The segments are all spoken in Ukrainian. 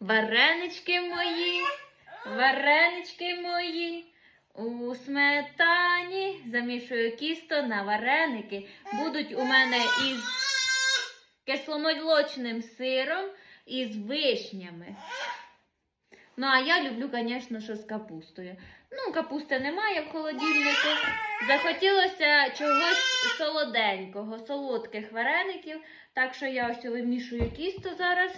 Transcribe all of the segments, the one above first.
Варенички мої, варенички мої. У сметані замішую кісто на вареники. Будуть у мене із кисломолочним сиром і з вишнями. Ну, а я люблю, звісно, що з капустою. Ну, капусти немає в холодильнику. Захотілося чогось солоденького, солодких вареників. Так що я ось вимішую кісто зараз.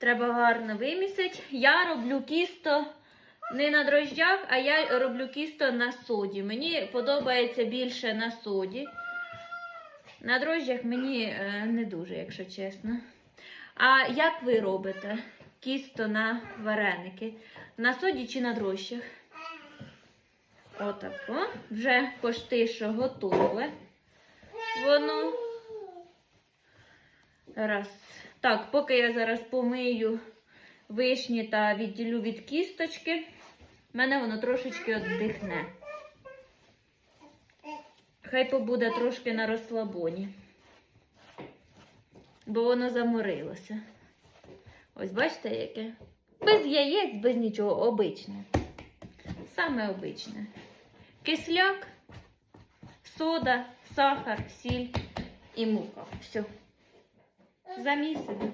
Треба гарно вимісити. Я роблю кісто не на дрожжах, а я роблю кісто на соді. Мені подобається більше на соді. На дрожжах мені е, не дуже, якщо чесно. А як ви робите кісто на вареники? На соді чи на дрожжах? Отако. Вже пошти, що готове. Воно. Раз. Так, поки я зараз помию вишні та відділю від кісточки, в мене воно трошечки віддихне. Хай побуде трошки на розслабоні. Бо воно заморилося. Ось бачите, яке? Без яєць, без нічого, обичне. Саме обичне. Кисляк, сода, сахар, сіль і мука. Все за місяць.